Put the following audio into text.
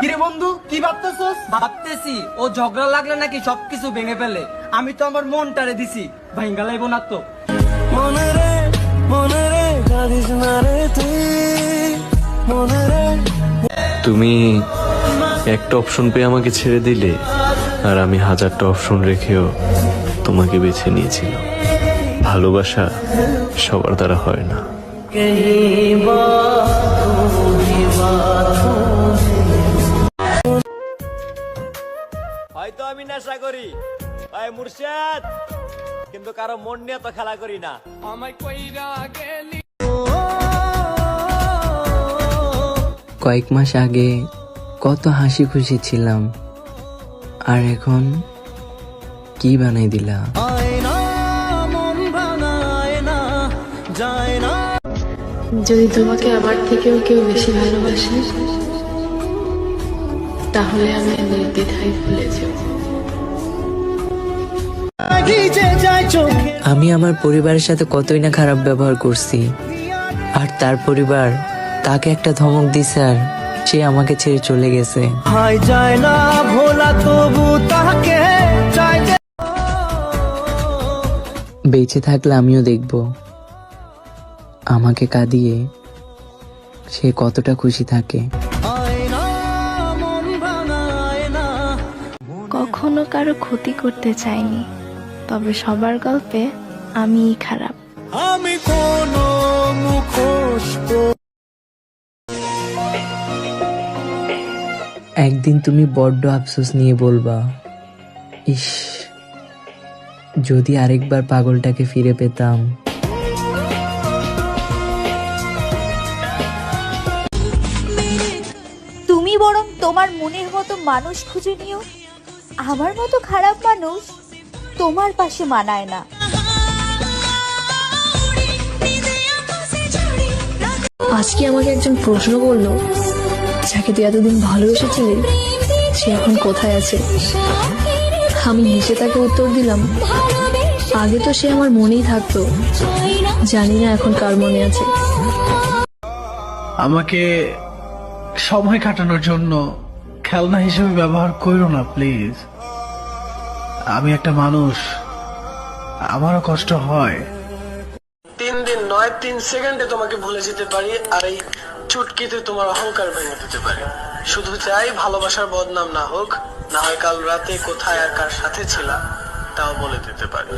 কিরে বন্ধু কি ভাবতেছস? ভাবতেছি ও ঝগড়া লাগলে নাকি সবকিছু ভেঙে ফেলে। আমি তো আমার মনটারে দিছি ভাইঙ্গা লাইব না তো। মনে রে মনে রে কাঁদিস না রে তুই। মনে রে তুমি একটা অপশন পেয়ে আমাকে ছেড়ে দিলে আর আমি হাজারটা অপশন রেখেও তোমাকে বেছে নিয়েছিলাম। ভালোবাসা সবার দ্বারা হয় না। হয়তো আমি নেশা করি। ভাই মুর্শিদ কিন্তু কারও মন নিয়ে তো খেলা করি না। কয়েক মাস আগে কত হাসি খুশি ছিলাম আর এখন কি বানাই দিলা? আয়না ভাঙায় না যায় না যদি তোমাকে আমার থেকেও কেউ বেশি ভালোবাসে তাহলে আমি নির্দ্বিধায় ভুলে যাব। আমি আমার পরিবারের সাথে কতই না খারাপ ব্যবহার করছি। আর তার পরিবার তাকে একটা ধমক দিছে আর সে আমাকে ছেড়ে চলে গেছে। যায় না ভোলা তবু তাকে বেঁচে থাকলে আমিও দেখব। আমাকে কাঁদিয়ে সে কতটা খুশি থাকে। কখনো কারও ক্ষতি করতে চাইনি তবে সবার গল্পে আমিই খারাপ। আমি কোনো মুখোশ একদিন তুমি বড্ড আফসোস নিয়ে বলবা ইস যদি আরেকবার পাগলটাকে ফিরে পেতাম। তুমি বরং তোমার মনের মতো মানুষ খুঁজে নিও। আমার মতো খারাপ মানুষ তোমার পাশে মানায় না। আজকে আমাকে একজন প্রশ্ন করল যাকে তুই এতদিন ভালোবেসেছিলি সে এখন কোথায় আছে? আমি হেসে তাকে উত্তর দিলাম আগে তো সে আমার মনেই থাকতো জানি না এখন কার মনে আছে। আমাকে সময় কাটানোর জন্য খেলনা হিসেবে ব্যবহার করো না প্লিজ আমি একটা মানুষ। আমারও কষ্ট হয়। তিন দিন নয় তিন সেকেন্ডে তোমাকে ভুলে যেতে পারি আর এই চুটকিতে তোমার অহংকার ভেঙে দিতে পারি। শুধু চাই ভালোবাসার বদনাম না হোক না হয় কাল রাতে কোথায় আর কার সাথে ছিলাম তাও বলে দিতে পারি।